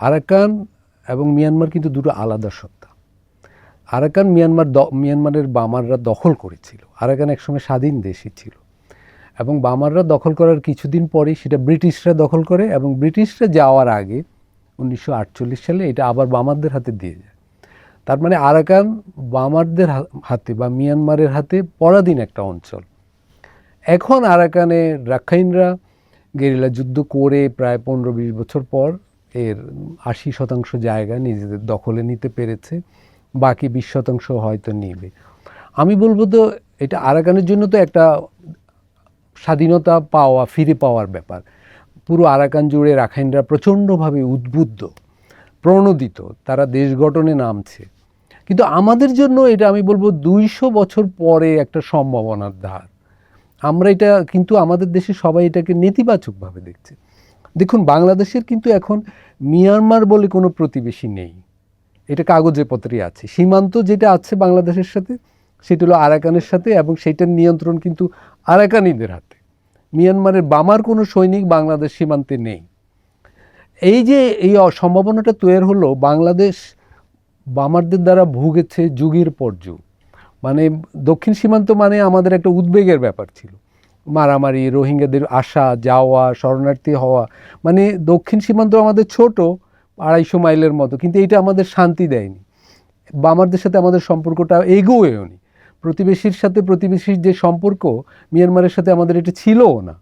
Arakan এবং Myanmar কিন্তু দুটো আলাদা সত্তা। আরাকান মিয়ানমার মিয়ানমারের বামাররা দখল করেছিল। আরাকান একসময় স্বাধীন দেশই ছিল। এবং বামাররা দখল করার কিছুদিন পরেই সেটা ব্রিটিশরা দখল করে এবং ব্রিটিশরা যাওয়ার আগে উনিশশো আটচল্লিশ সালে এটা আবার বামারদের হাতে দিয়ে যায়। তার মানে আরাকান বামারদের হাতে বা মিয়ানমারের হাতে পরাধীন একটা অঞ্চল। এখন আরাকানে রাখাইনরা গেরিলা যুদ্ধ করে প্রায় পনেরো বিশ বছর পর এর আশি শতাংশ জায়গা নিজেদের দখলে নিতে পেরেছে, বাকি বিশ শতাংশ হয়তো নিবে। আমি বলব তো, এটা আরাকানের জন্য তো একটা স্বাধীনতা পাওয়া, ফিরে পাওয়ার ব্যাপার। পুরো আরাকান জুড়ে রাখাইনরা প্রচণ্ডভাবে উদ্বুদ্ধ, প্রণোদিত, তারা দেশ গঠনে নামছে। কিন্তু আমাদের জন্য এটা আমি বলব দুইশো বছর পরে একটা সম্ভাবনার ধার। আমরা এটা, কিন্তু আমাদের দেশে সবাই এটাকে নেতিবাচকভাবে দেখছে। দেখুন, বাংলাদেশের কিন্তু এখন মিয়ানমার বলে কোনো প্রতিবেশী নেই। এটা কাগজে পত্রে আছে। সীমান্ত যেটা আছে বাংলাদেশের সাথে, সেটা হলো আরাকানের সাথে এবং সেটার নিয়ন্ত্রণ কিন্তু আরাকানিদের হাতে। মিয়ানমারের বামার কোনো সৈনিক বাংলাদেশ সীমান্তে নেই। এই যে এই সম্ভাবনাটা তৈরি হলো, বাংলাদেশ বামারদের দ্বারা ভুগেছে যুগের পর যুগ। মানে দক্ষিণ সীমান্ত মানে আমাদের একটা উদ্বেগের ব্যাপার ছিল। মারামারি, রোহিঙ্গাদের আসা, যাওয়া, শরণার্থী হওয়া মানে দক্ষিণ সীমান্ত আমাদের ছোট, আড়াইশো মাইলের মতো, কিন্তু এটা আমাদের শান্তি দেয়নি। বা আমাদের সাথে আমাদের সম্পর্কটা এগোয়নি প্রতিবেশীর সাথে প্রতিবেশীর যে সম্পর্ক, মিয়ানমারের সাথে আমাদের এটা ছিলও না।